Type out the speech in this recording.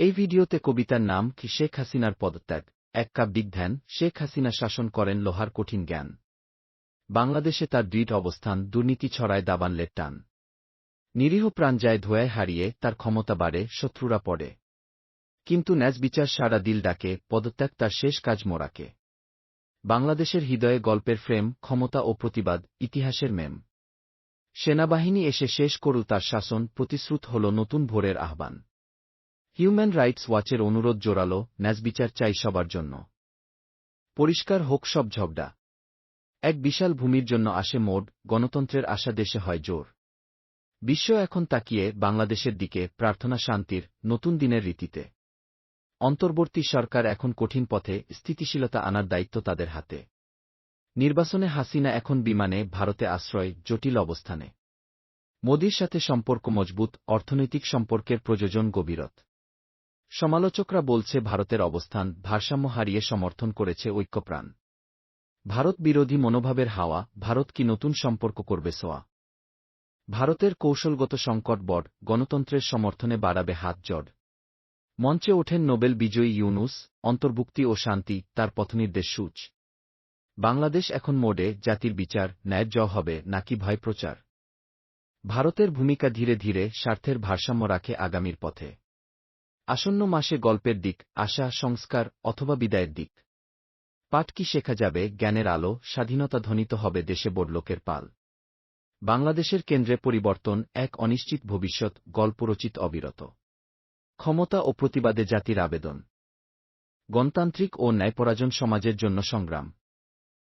এই ভিডিওতে কবিতার নাম কি শেখ হাসিনার পদত্যাগ? এক কাব্যিক ধ্যান, শেখ হাসিনা শাসন করেন লোহার কঠিন জ্ঞান। বাংলাদেশে তার দৃঢ় অবস্থান, দুর্নীতি ছড়ায় দাবানলের টান। নিরীহ প্রাণ যায় ধোয়ায় হারিয়ে, তার ক্ষমতা বাড়ে, শত্রুরা পড়ে। কিন্তু ন্যাজ বিচার সারা দিল ডাকে, পদত্যাগ তার শেষ কাজ মোরাকে বাংলাদেশের হৃদয়ে গল্পের ফ্রেম, ক্ষমতা ও প্রতিবাদ, ইতিহাসের মেম। সেনাবাহিনী এসে শেষ করু তার শাসন, প্রতিশ্রুত হল নতুন ভোরের আহ্বান। হিউম্যান রাইটস ওয়াচের অনুরোধ জোরালো ন্যাজবিচার চাই সবার জন্য। পরিষ্কার হোক সব ঝগড়া। এক বিশাল ভূমির জন্য আসে মোড, গণতন্ত্রের আশা দেশে হয় জোর। বিশ্ব এখন তাকিয়ে বাংলাদেশের দিকে, প্রার্থনা শান্তির, নতুন দিনের রীতিতে। অন্তর্বর্তী সরকার এখন কঠিন পথে, স্থিতিশীলতা আনার দায়িত্ব তাদের হাতে। নির্বাচনে হাসিনা এখন বিমানে, ভারতে আশ্রয়, জটিল অবস্থানে। মোদির সাথে সম্পর্ক মজবুত, অর্থনৈতিক সম্পর্কের প্রযোজন গভীরত। সমালোচকরা বলছে ভারতের অবস্থান ভারসাম্য হারিয়ে সমর্থন করেছে ঐক্যপ্রাণ। ভারত বিরোধী মনোভাবের হাওয়া, ভারত কি নতুন সম্পর্ক করবে সোয়া? ভারতের কৌশলগত সংকট বড়, গণতন্ত্রের সমর্থনে বাড়াবে হাত জড়। মঞ্চে ওঠেন নোবেল বিজয়ী ইউনুস, অন্তর্ভুক্তি ও শান্তি, তার পথনির্দেশ সূচ। বাংলাদেশ এখন মোডে, জাতির বিচার ন্যায্য হবে, নাকি ভয় প্রচার? ভারতের ভূমিকা ধীরে ধীরে স্বার্থের ভারসাম্য রাখে আগামীর পথে। আসন্ন মাসে গল্পের দিক, আশা, সংস্কার অথবা বিদায়ের দিক। পাঠ কি শেখা যাবে, জ্ঞানের আলো, স্বাধীনতা ধ্বনিত হবে দেশে বড়লোকের পাল। বাংলাদেশের কেন্দ্রে পরিবর্তন, এক অনিশ্চিত ভবিষ্যৎ গল্পরচিত অবিরত। ক্ষমতা ও প্রতিবাদে জাতির আবেদন। গণতান্ত্রিক ও ন্যায়পরাজন সমাজের জন্য সংগ্রাম।